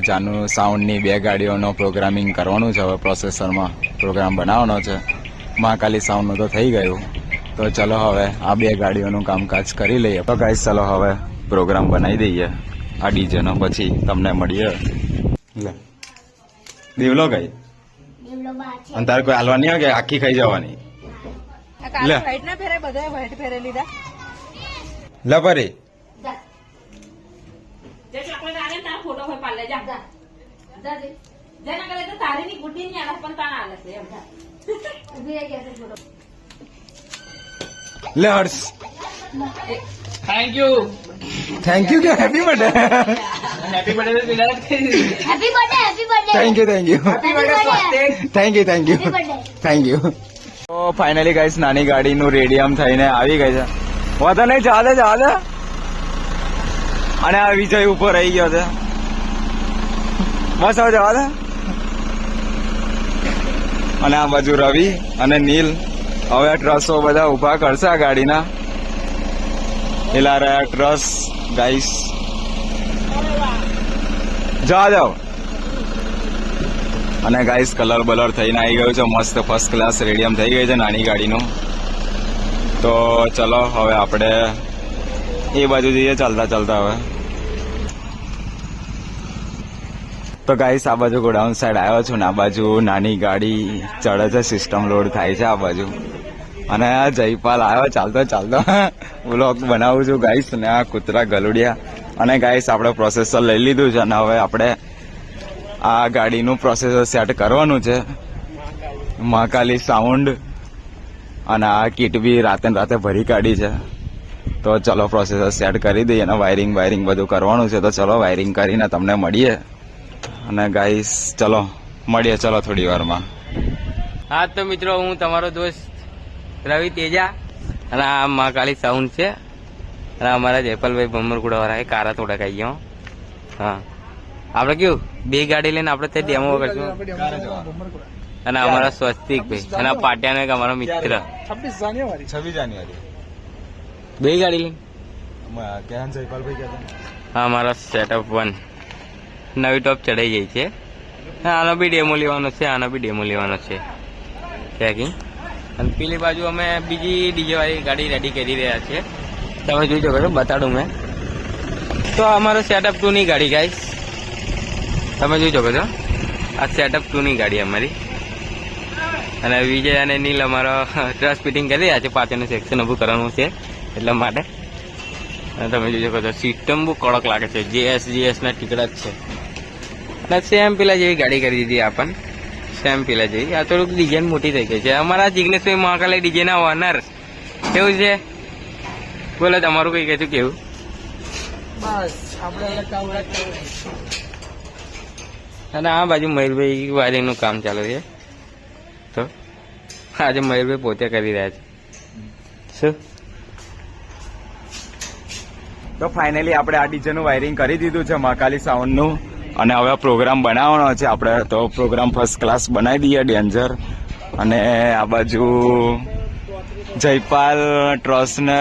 જાનુ સાઉન્ડની બે ગાડીઓનો પ્રોગ્રામિંગ કરવાનું છે હવે પ્રોસેસરમાં પ્રોગ્રામ બનાવવાનો છે. મહાકાલી સાઉન્ડનું તો થઈ ગયું. તો ચલો હવે આ બે ગાડીઓનું કામકાજ કરી લઈએ. તો ગાઈસ ચલો હવે પ્રોગ્રામ બનાવી દઈએ. આ ડીજેનો પછી તમને મળીએ. લે. દેવલો ગઈ અને તારે કોઈ હાલવાની હોય કે આખી ખાઈ જવાની? લે. વ્હાઈટ ના ફેરે બધા વ્હાઈટ ફેરે લીધા. લે પરી. તારા ફોટો હોય પાલે જા. જા જા. જેના કરે તો તારી ની ગુડી ની આલે પણ તાણ આલે છે એમ જા. ઊભી ગયા છે ફોટો. લે Harsh. Thank you thank you કે happy birthday happy birthday Virat happy birthday happy birthday thank you thank you happy birthday thank you thank you thank you તો ફાઇનલી ગાઈસ નાની ગાડીનું રેડિયમ થઈને આવી ગઈ છે. વાંધો નહીં ચાલે ચાલે. અને આ વિજય ઉપર રહી ગયો છે. મસ્ત જવા દે. અને આ બાજુ રવિ અને નીલ. હવે ટ્રસો બધા ઊભા કરશે આ ગાડીના. એલા રહ્યા ટ્રસ ગાઈસ જવા જાઓ અને ગાઈસ કલર બલર થઈને આવી ગયું છે. મસ્ત ફર્સ્ટ ક્લાસ રેડિયમ થઈ ગયું છે નાની ગાડીનું. તો ચલો, હવે આપણે એ બાજુ જઈએ, ચાલતા ચાલતા હવે. તો ગાઈસ આ બાજુ ગોડાઉન સાઈડ આવ્યો છું ને આ બાજુ નાની ગાડી ચડે છે સિસ્ટમ લોડ થાય છે આ બાજુ. અને આ જયપાલ આવ્યો, ચાલતો ચાલતો. વ્લોગ બનાવું છું ગાઈસ ને આ કૂતરા ગલુડિયા. અને ગાઈસ આપણે પ્રોસેસર લઈ લીધું છે અને હવે આપણે આ ગાડીનું પ્રોસેસર સેટ કરવાનું છે. મહાકાલી સાઉન્ડ અને આ કીટ બી રાતે રાતે ભરી કાઢી છે. તો ચલો પ્રોસેસર સેટ કરી દઈએ અને વાયરિંગ વાયરિંગ બધું કરવાનું છે. તો ચલો વાયરિંગ કરીને તમને મળીએ. અને ગાઈસ ચલો મળીએ ચલો થોડી વારમાં. હા તો મિત્રો હું તમારો દોસ્ત રવિ તેજા અને આ મહાકાળી સાઉન્ડ છે. અને અમારા જયપાલભાઈ ભમરકુડા વાળા કારા થોડા ખાઈ ગયો. હા. આપણે કેવું બે ગાડી લઈને આપણે તે ડેમો કરશું. અને અમારા સ્વસ્તિક ભાઈ. અને પાટિયાનો એક અમારો મિત્ર. છવ્વીસ જાન્યુઆરી. બે ગાડી લઈને? હા મારા સેટઅપ વન નવી ટોપ ચડાઈ જાય છે. આનો બી ડેમો લેવાનો છે, આનો બી ડેમો લેવાનો છે. ચેકિંગ અને પેલી બાજુ અમે બીજી ડીજે વાળી ગાડી રેડી કરી રહ્યા છીએ તમે જોઈ શકો છો, બતાડું મેં. તો અમારો સેટઅપ ટુ ની ગાડી ગાઈસ તમે જોઈ શકો છો. આ સેટઅપ ટુ ની ગાડી અમારી. અને વિજય અને નીલ અમારો ટ્રસ ફિટિંગ કરી રહ્યા છે. પાછળનું સેક્શન ઊભું કરવાનું છે, એટલા માટે. તમે જોઈ શકો છો સિસ્ટમ બહુ કડક લાગે છે. જીએસ જીએસના ટીકડા જ છે. અને સેમ પેલા જેવી ગાડી કરી દીધી આપણને સેમ પેલા જેવી. આ થોડુંક ડિઝાઇન મોટી થઈ ગઈ છે. અમારા જિગ્નેશભાઈ મહાકાલી ડીજે ના ઓનર કેવું છે? બોલો તમારું કઈ કહેતું કેવું? અને આ બાજુ મયુરભાઈ વારીનું કામ ચાલુ છે. તો આજે મયુરભાઈ પોતે કરી રહ્યા છે. શું? તો ફાઇનલી આપણે આ ડીજેનું વાયરિંગ કરી દીધું છે મહાકાલી સાઉન્ડનું અને હવે પ્રોગ્રામ બનાવવાનો છે. આપણે તો પ્રોગ્રામ ફર્સ્ટ ક્લાસ બનાવી દઈએ, ડેન્જર. અને આ બાજુ જયપાલ ટ્રસ્ટને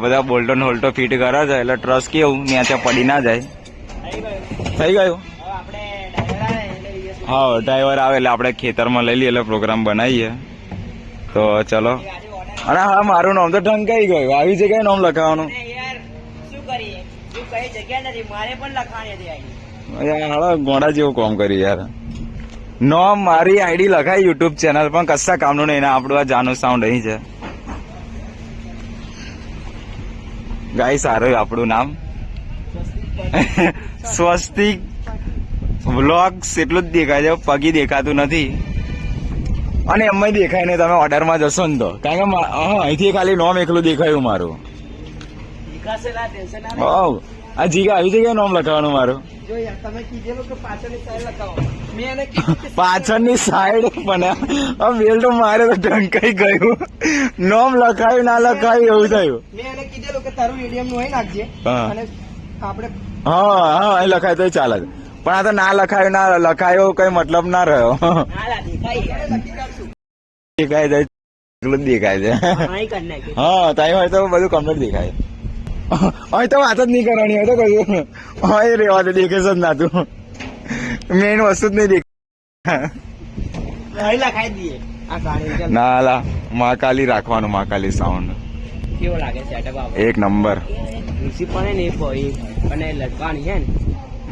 બધા બોલ્ટો હોલ્ટો ફિટ કરે છે. એટલે ટ્રસ કેવું? ત્યાં ત્યાં પડી ના જાય. થઈ ગયું? હા ડ્રાઈવર આવે એટલે આપણે ખેતરમાં લઈ લઈએ, એટલે પ્રોગ્રામ બનાવીએ. તો ચલો. અને હા, મારું નામ તો ઢંકાઈ ગયું. આવી જગ્યાએ નામ લખાવાનું. શું કરીએ? જગ્યા નથી. મારે પણ લખાણી હાલો, ગોડા જેવું કામ કર્યું યાર. નોમ મારી આઈડી લખાય યુટ્યુબ ચેનલ, પણ કશા કામનું નહીં, ને આપણું આ જાનું સાઉન્ડ અહીં છે. ગાય સારું આપણું નામ. સ્વસ્તિક વ્લોગ્સ એટલું જ દેખાય છે, પગી દેખાતું નથી. અને એમાં દેખાય નહીં, તમે ઓર્ડરમાં જશો ને તો. કારણ કે અહીંથી ખાલી નોમ એકલું દેખાયું મારું વિકાસે ના ટેન્શન ના વાવ. આ જીગા આવી જગ્યાએ નોમ લખાવાનું મારું. જો યાર તમે કીધેલું કે પાછળની સાઈડ લખાવો. મેં એને કીધું કે પાછળની સાઈડ પણ આ બેલ તો મારે તો ઢંકાઈ ગયું. નોમ લખાયું ના લખાયું એવું થયું. મેં એને કીધેલું કે તારું ઈડીએમનું નાખજે. હા. આપણે હા હા અહીં લખાય તો ચાલે. પણ આ તો ના લખાયું ના લખાયો કઈ મતલબ ના રહ્યો. દેખાય જાય દેખાય છે હા તાઈ હોય તો બધું કમ્પ્લીટ દેખાય. અહીં તો વાત જ નહીં કરવાની હોય તો કહ્યું અહીં રેવા દે દેખે જ ના તું. મેઇન વસ્તુ જ નહીં દેખ ના લા મહાકાલી રાખવાનું મહાકાલી સાઉન્ડ કેવો લાગે સેટઅપ એક નંબર. પણ ને અને લટકાવાની છે ને.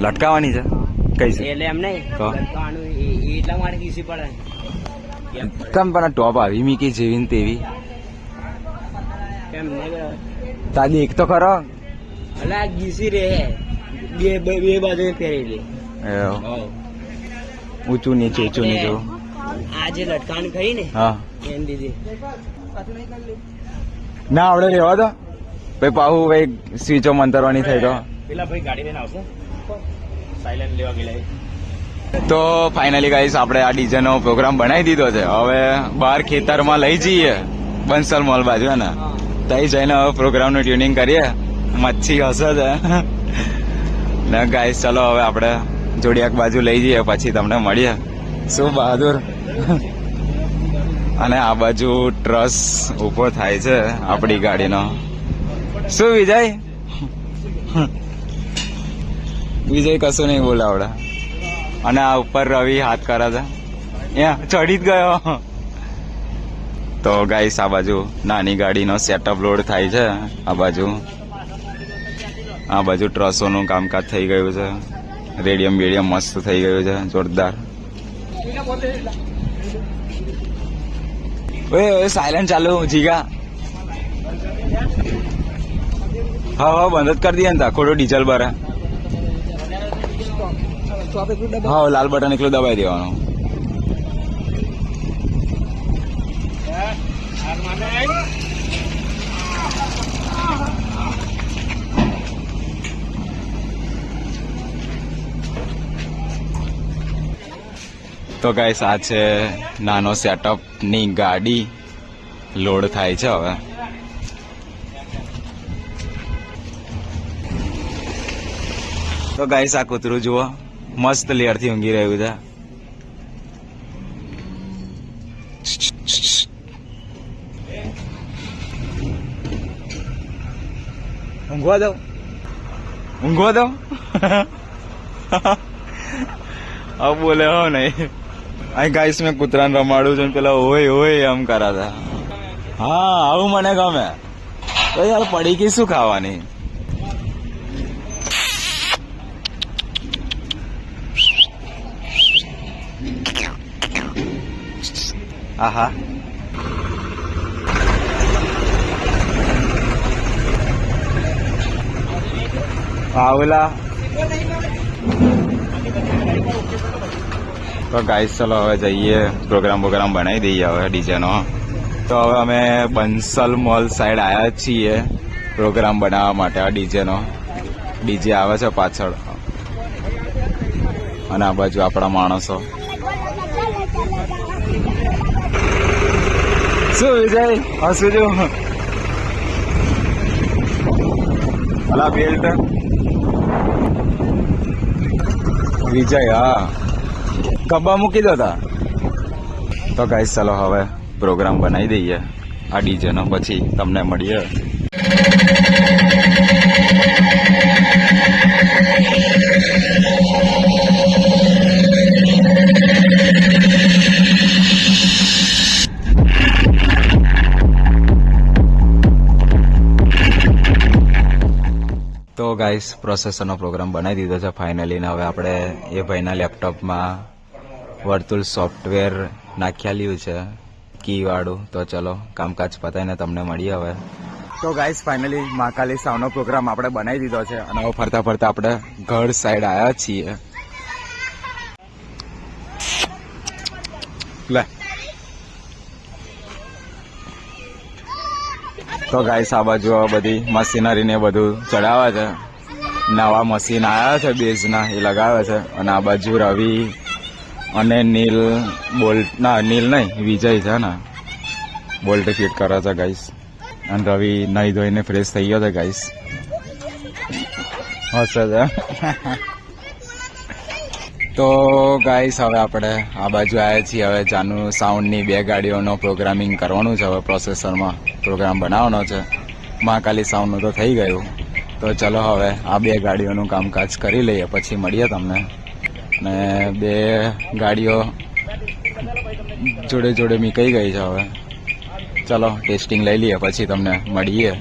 લટકાવાની છે? કઈ છે? એટલે એમ નહીં. તો? લટકાવાનું એટલા માટે પડે તમ પણ ટોપ આવી મીકી જેવી ને તેવી? તાદી એક તો ખરો. અલા ગીસી રે બે બે બાજુ એ, ઊંચું નીચે ઊંચું નીચે. આજે લટકાણ કરી ને હા. એમ દીધી. ના આવડે રેવા દો. ભાઈ પાહુ ભાઈ સ્વીચો મંતરવાની થઈ તો. પેલા ભાઈ ગાડી લઈને આવશે. સાયલેન્ટ લેવા ગયેલા તો ફાઇનલી ગાઈસ આપણે આ ડીજે નો પ્રોગ્રામ બનાવી દીધો છે. હવે બહાર ખેતરમાં લઈ જઈએ. બંસલ મોલ બાજુ હે ને? તઈ જઈને હવે પ્રોગ્રામનું ટ્યુનિંગ કરીએ. મચ્છી હશે છે ને ગાઈસ ચલો હવે આપણે જોડિયાક બાજુ લઈ જઈએ, પછી તમને મળીએ. શું બહાદુર? અને આ બાજુ ટ્રસ ઊભો થાય છે આપણી ગાડીનો. શું વિજય? વિજય કશું નહીં બોલાવડે અને આ ઉપર રવિ હાથ કરે છે. ચડી જ ગયો. તો ગાઈસ આ બાજુ નાની ગાડીનો સેટઅપ લોડ થાય છે. આ બાજુ. આ બાજુ ટ્રસોનું કામકાજ થઈ ગયું છે. રેડિયમ બેડિયમ મસ્ત થઈ ગયું છે. જોરદાર. ઓય ઓય સાયલન્ટ ચાલુ, જીગા. હા હા, બંધ જ કરી દઈએ ને તા. ખોટો ડીઝલ ભરે. હા, લાલ બટન એકલું દબાઈ દેવાનું. તો ગાઈસ આ છે નાનો સેટઅપની ગાડી લોડ થાય છે હવે. તો ગાઈસ આ કૂતરું જુઓ, મસ્ત લેયરથી ઊંઘી રહ્યું છે. ઊંઘવા દો ઊંઘવા દઉં? આ બોલે હો નહીં. અહીં ગાઈસ મેં કૂતરાને રમાડું છું પેલા ઓય ઓય એમ કરાતા હા આવું મને ગમે. તો યાર પડી ગઈ શું ખાવાની? આહા. આવલા તો ગાઈસ ચલો હવે જઈએ. પ્રોગ્રામ પ્રોગ્રામ બનાવી દઈએ હવે ડીજેનો. તો હવે અમે બંસલ મોલ સાઈડ આવ્યા છીએ પ્રોગ્રામ બનાવવા માટે આ ડીજેનો. ડીજે આવે છે પાછળ. અને આ બાજુ આપણા માણસો. શું વિજય? હસું છું? અલા બેલ્ટ વિજય હા કબ્બા મૂકી દો તા તો ગાઈસ ચાલો હવે પ્રોગ્રામ બનાવી દઈએ. આ ડીજેનો પછી તમને મળીએ. તો ગાઈસ પ્રોસેસરનો પ્રોગ્રામ બનાવી દીધો છે ફાઇનલી ને હવે આપણે એ ભાઈના લેપટોપમાં વર્તુળ સોફ્ટવેર નાખ્યાલ્યું છે કી વાળું. તો ચલો, કામકાજ પતાવીને તમને મળીએ હવે. તો ગાઈસ ફાઇનલી મહાકાલી સાવનો પ્રોગ્રામ આપણે બનાવી દીધો છે અને હવે ફરતા ફરતા આપણે ઘર સાઈડ આવ્યા છીએ. લે. તો ગાઈસ આ બાજુ બધી મશીનરી ને બધું ચડાવે છે. નવા મશીન આવ્યા છે બેઝના, એ લગાવે છે. અને આ બાજુ રવિ અને નીલ બોલ્ટ, ના, નીલ નહીં, વિજય છે ને. બોલ્ટ ફિટ કરે છે ગાઈસ અને રવિ નહીં ધોઈને ફ્રેશ થઈ ગયો છે ગાઈસ હશે છે. તો ગાઈસ હવે આપણે આ બાજુ આવ્યા છીએ. હવે જાનુ સાઉન્ડની બે ગાડીઓનો પ્રોગ્રામિંગ કરવાનું છે. હવે પ્રોસેસરમાં પ્રોગ્રામ બનાવવાનો છે. મહાકાલી સાઉન્ડનું તો થઈ ગયું. તો ચલો હવે આ બે ગાડીઓનું કામકાજ કરી લઈએ. પછી મળીએ તમને. ને બે ગાડીઓ જોડે જોડે મીકાઈ ગઈ છે હવે. ચલો ટેસ્ટિંગ લઈ લઈએ. પછી તમને મળીએ.